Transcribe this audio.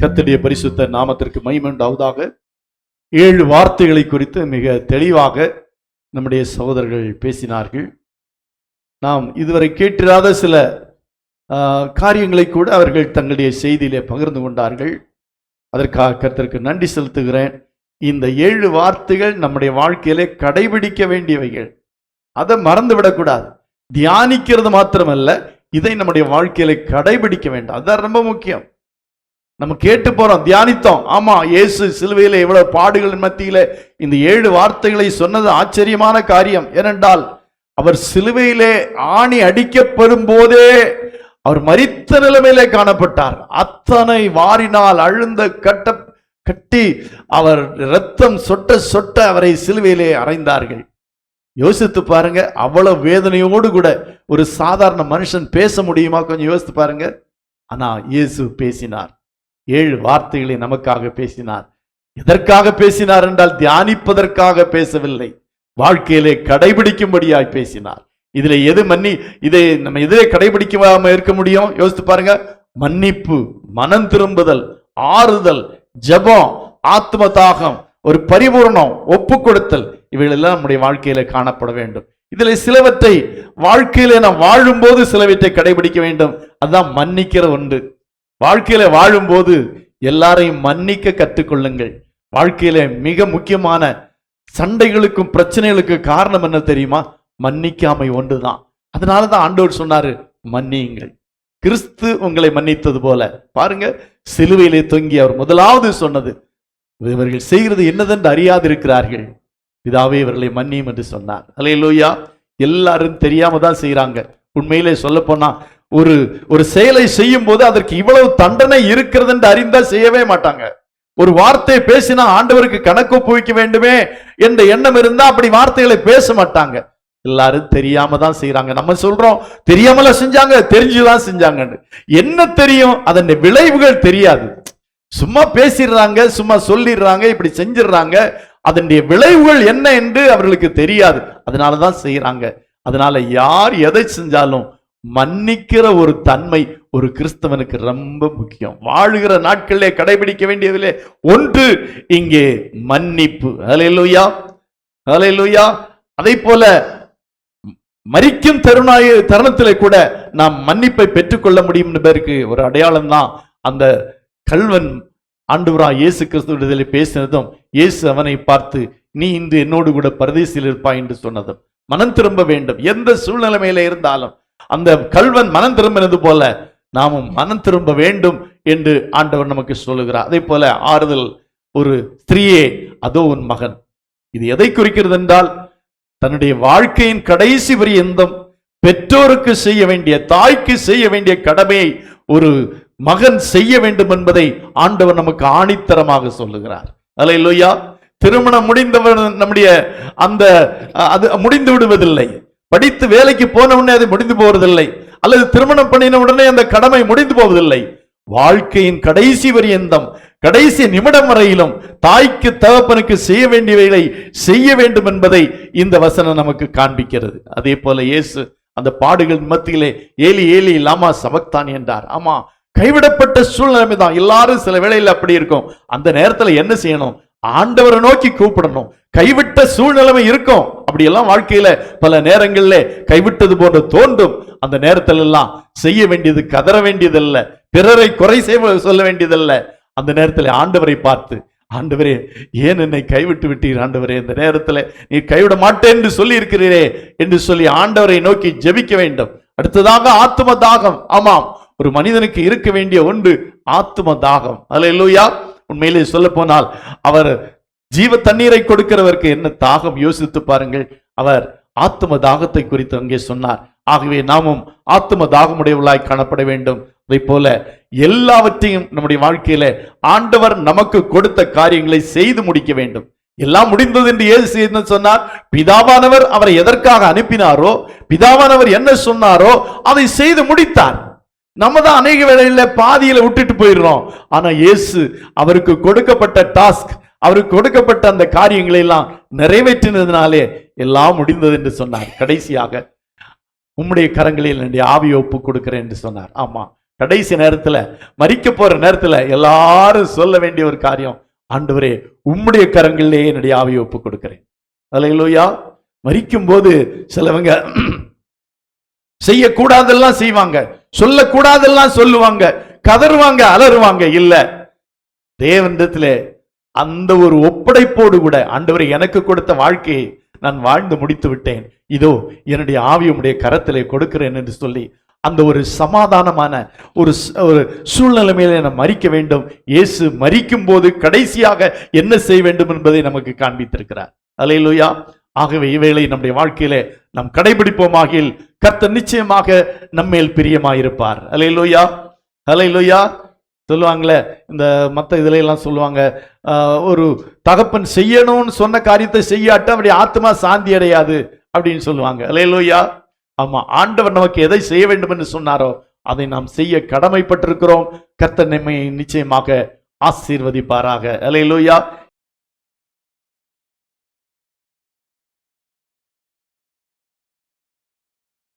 கர்த்தருடைய பரிசுத்த நாமத்திற்கு மைமண்டாவதாக ஏழு வார்த்தைகளை குறித்து மிக தெளிவாக நம்முடைய சகோதரர்கள் பேசினார்கள். நாம் இதுவரை கேட்டிராத சில காரியங்களை கூட அவர்கள் தங்களுடைய செய்தியிலே பகிர்ந்து கொண்டார்கள். அதற்காக கருத்திற்கு நன்றி செலுத்துகிறேன். இந்த ஏழு வார்த்தைகள் நம்முடைய வாழ்க்கையிலே கடைபிடிக்க வேண்டியவைகள். அதை மறந்து விடக்கூடாது தியானிக்கிறது மாத்திரமல்ல இதை நம்முடைய வாழ்க்கையில கடைபிடிக்க வேண்டாம். அதான் ரொம்ப முக்கியம். நம்ம கேட்டு போறோம் தியானித்தோம். ஆமா இயேசு சிலுவையில் எவ்வளவு பாடுகள் மத்தியில இந்த ஏழு வார்த்தைகளை சொன்னது ஆச்சரியமான காரியம். ஏனென்றால் அவர் சிலுவையிலே ஆணி அடிக்கப்படும் போதே அவர் மறித்த நிலைமையிலே காணப்பட்டார். அத்தனை வாரினால் அழுந்த கட்ட கட்டி அவர் ரத்தம் சொட்ட சொட்ட அவரை சிலுவையிலே அறைந்தார்கள். யோசித்து பாருங்க அவ்வளவு வேதனையோடு கூட ஒரு சாதாரண மனுஷன் பேச முடியுமா? கொஞ்சம் யோசித்து பாருங்க. ஆனா இயேசு பேசினார். ஏழு வார்த்தைகளை நமக்காக பேசினார். எதற்காக பேசினார் என்றால் தியானிப்பதற்காக பேசவில்லை. வாழ்க்கையிலே கடைபிடிக்கும்படியாய் பேசினார். இதுல எது மன்னி இதை நம்ம எதிரே கடைபிடிக்காம இருக்க முடியும்? யோசித்து பாருங்க. மன்னிப்பு மனம் திரும்புதல் ஆறுதல் ஜெபம் ஆத்ம தாகம் ஒரு பரிபூரணம் ஒப்பு கொடுத்தல் இவைகளெல்லாம் நம்முடைய வாழ்க்கையில காணப்பட வேண்டும். இதுல சிலவற்றை வாழ்க்கையில நாம் வாழும்போது சிலவற்றை கடைபிடிக்க வேண்டும். அதுதான் மன்னிக்கிற ஒன்று. வாழ்க்கையில வாழும்போது எல்லாரையும் மன்னிக்க கற்றுக்கொள்ளுங்கள். வாழ்க்கையில மிக முக்கியமான சண்டைகளுக்கும் பிரச்சனைகளுக்கும் காரணம் என்ன தெரியுமா? மன்னிக்காமை ஒன்றுதான். அதனால தான் ஆண்டவர் சொன்னாரு மன்னியுங்கள். கிறிஸ்து உங்களை மன்னித்தது போல. பாருங்க சிலுவையிலே தொங்கி அவர் முதலாவது சொன்னது இவர்கள் செய்கிறது என்னதென்று அறியாதிருக்கிறார்கள். இதாவே இவர்களை மன்னியும் என்று சொன்னார். அல்லேலூயா. எல்லாரும் தெரியாம தான் செய்கிறாங்க உண்மையிலே சொல்லப்போனா ஒரு ஒரு செயலை செய்யும் போது அதற்கு இவ்வளவு தண்டனை இருக்கிறது என்று அறிந்தா செய்யவே மாட்டாங்க. ஒரு வார்த்தையை பேசினா ஆண்டவருக்கு கணக்கு ஒப்புவிக்க வேண்டுமே என்ற எண்ணம் இருந்தா அப்படி வார்த்தைகளை பேச மாட்டாங்க. எல்லாரும் தெரியாம தான் செய்யறாங்க நம்ம சொல்றோம் தெரியாமல செஞ்சாங்க தெரிஞ்சுதான் செஞ்சாங்கன்னு. என்ன தெரியும்? அதன் விளைவுகள் தெரியாது. சும்மா பேசிடுறாங்க சும்மா சொல்லிடுறாங்க இப்படி செஞ்சிடுறாங்க. அதனுடைய விளைவுகள் என்ன என்று அவர்களுக்கு தெரியாது. அதனால தான் செய்யறாங்க அதனால யார் எதை செஞ்சாலும் மன்னிக்கிற ஒரு தன்மை ஒரு கிறிஸ்தவனுக்கு ரொம்ப முக்கியம். வாழுகிற நாட்களிலே கடைபிடிக்க வேண்டியதிலே ஒன்று இங்கே மன்னிப்பு. அலையலுயா அலையலுயா அதே போல மறிக்கும் தருணாய தருணத்திலே கூட நாம் மன்னிப்பை பெற்றுக்கொள்ள முடியும் என்பதற்கு ஒரு அடையாளம் தான் அந்த கல்வன் ஆண்டவரா இயேசு கிறிஸ்துவிடத்தில் பேசினதும் இயேசு அவனை பார்த்து நீ இன்று என்னோடு கூட பரதேசியில் இருப்பாய் என்று சொன்னதும். மனம் திரும்ப வேண்டும். எந்த சூழ்நிலைமையில இருந்தாலும் அந்த கல்வன் மனம் திரும்பினது போல நாமும் மனம் திரும்ப வேண்டும் என்று ஆண்டவர் நமக்கு சொல்லுகிறார். அதே போல ஆறுதல் ஒரு ஸ்திரீயே அதோ உன் மகன். இது எதை குறிக்கிறது என்றால் தன்னுடைய வாழ்க்கையின் கடைசி பரியந்தம் பெற்றோருக்கு செய்ய வேண்டிய தாய்க்கு செய்ய வேண்டிய கடமையை ஒரு மகன் செய்ய வேண்டும் என்பதை ஆண்டவர் நமக்கு ஆணித்தரமாக சொல்லுகிறார். அல்லேலூயா. திருமணம் முடிந்தவன் நம்முடைய அந்த அது முடிந்து விடுவதில்லை. படித்து வேலைக்கு போன உடனே அது முடிந்து போவதில்லை. அல்லது திருமணம் பண்ணின உடனே அந்த கடமை முடிந்து போவதில்லை. வாழ்க்கையின் கடைசி பரியந்தம் கடைசி நிமிடம் வரையிலும் தாய்க்கு தகப்பனுக்கு செய்ய வேண்டியவைகளை செய்ய வேண்டும் என்பதை இந்த வசனம் நமக்கு காண்பிக்கிறது. அதே போல இயேசு அந்த பாடுகள் மத்தியிலே ஏலி ஏலி லாமா சபக்தான் என்றார். ஆமா கைவிடப்பட்ட சூழ்நிலைமை தான் எல்லாரும் சில வேளையில் அப்படி இருக்கும். அந்த நேரத்தில் என்ன செய்யணும்? ஆண்டவரை நோக்கி கூப்பிடணும். கைவிட்ட சூழ்நிலைமை இருக்கும். அப்படி எல்லாம் வாழ்க்கையில பல நேரங்களிலே கைவிட்டது போன்று தோன்றும். அந்த நேரத்துல எல்லாம் செய்ய வேண்டியது கதற வேண்டியதல்ல. பிறரை குறை செய்ய சொல்ல வேண்டியதல்ல. அந்த நேரத்தில் ஆண்டவரை பார்த்து ஆண்டவரே ஏன் என்னை கைவிட்டு விட்டீர் ஆண்டவரே? இந்த நேரத்தில் நீ கைவிட மாட்டேன் என்று சொல்லி இருக்கிறீரே என்று சொல்லி ஆண்டவரை நோக்கி ஜெபிக்க வேண்டும். அடுத்ததாக ஆத்தும தாகம். ஆமாம் ஒரு மனிதனுக்கு இருக்க வேண்டிய ஒன்று ஆத்தும தாகம். அல்லேலூயா உண்மையிலே சொல்ல போனால் அவர் ஜீவ தண்ணீரை கொடுக்கிறவருக்கு என்ன தாகம்? யோசித்து பாருங்கள். அவர் ஆத்தும தாகத்தை குறித்து அங்கே சொன்னார். ஆகவே நாமும் ஆத்தும தாகமுடையவர்களாய் காணப்பட வேண்டும். அதை போல எல்லாவற்றையும் நம்முடைய வாழ்க்கையில ஆண்டவர் நமக்கு கொடுத்த காரியங்களை செய்து முடிக்க வேண்டும். எல்லாம் முடிந்தது என்று ஏது செய்து சொன்னார்? பிதாவானவர் அவரை எதற்காக அனுப்பினாரோ பிதாவானவர் என்ன சொன்னாரோ அதை செய்து முடித்தார். நம்ம தான் அநேக வேளையில் பாதியில் விட்டுட்டு போயிடுறோம். ஆனால் இயேசு அவருக்கு கொடுக்கப்பட்ட டாஸ்க் அவருக்கு கொடுக்கப்பட்ட அந்த காரியங்களை எல்லாம் நிறைவேற்றினதுனாலே எல்லாம் முடிந்தது என்று சொன்னார். கடைசியாக உம்முடைய கரங்களில் என்னுடைய ஆவியை ஒப்பு கொடுக்கிறேன் என்று சொன்னார். ஆமாம் கடைசி நேரத்தில் மறிக்க போகிற நேரத்தில் எல்லாரும் சொல்ல வேண்டிய ஒரு காரியம் ஆண்டவரே உம்முடைய கரங்களிலே என்னுடைய ஆவியை ஒப்பு கொடுக்கிறேன். அல்லையா மறிக்கும் போது சிலவங்க செய்யக்கூடாதெல்லாம் செய்வாங்க. சொல்லக்கூடாதெல்லாம் சொல்லுவாங்க கதறுவாங்க அலறுவாங்க. இல்ல தேவனிடத்திலே அந்த ஒரு ஒப்படைப்போடு கூட ஆண்டவரை எனக்கு கொடுத்த வாழ்க்கையை நான் வாழ்ந்து முடித்து விட்டேன். இதோ என்னுடைய ஆவி உடைய கரத்திலே கொடுக்கிறேன் என்று சொல்லி அந்த ஒரு சமாதானமான ஒரு ஒரு சூழ்நிலைமையில நாம் மறிக்க வேண்டும். இயேசு மறிக்கும் போது கடைசியாக என்ன செய்ய வேண்டும் என்பதை நமக்கு காண்பித்திருக்கிறார். அலையிலுயா ஆகவே இவைகளை நம்முடைய வாழ்க்கையில நாம் கடைபிடிப்போமாகில் கர்த்தர் நிச்சயமாக நம்மேல் பிரியமாயிருப்பார். அலையிலுயா அலையிலுயா சொல்லுவாங்களே இந்த மற்ற இதுல எல்லாம் சொல்லுவாங்க ஒரு தகப்பன் செய்யணும்னு சொன்ன காரியத்தை செய்யாட்ட அப்படி ஆத்மா சாந்தி அடையாது அப்படின்னு சொல்லுவாங்க. அலையலோயா ஆமா ஆண்டவர் நமக்கு எதை செய்ய வேண்டும் என்று சொன்னாரோ அதை நாம் செய்ய கடமைப்பட்டிருக்கிறோம். கர்த்த நம்மை நிச்சயமாக ஆசீர்வதிப்பாராக. அலையலோயா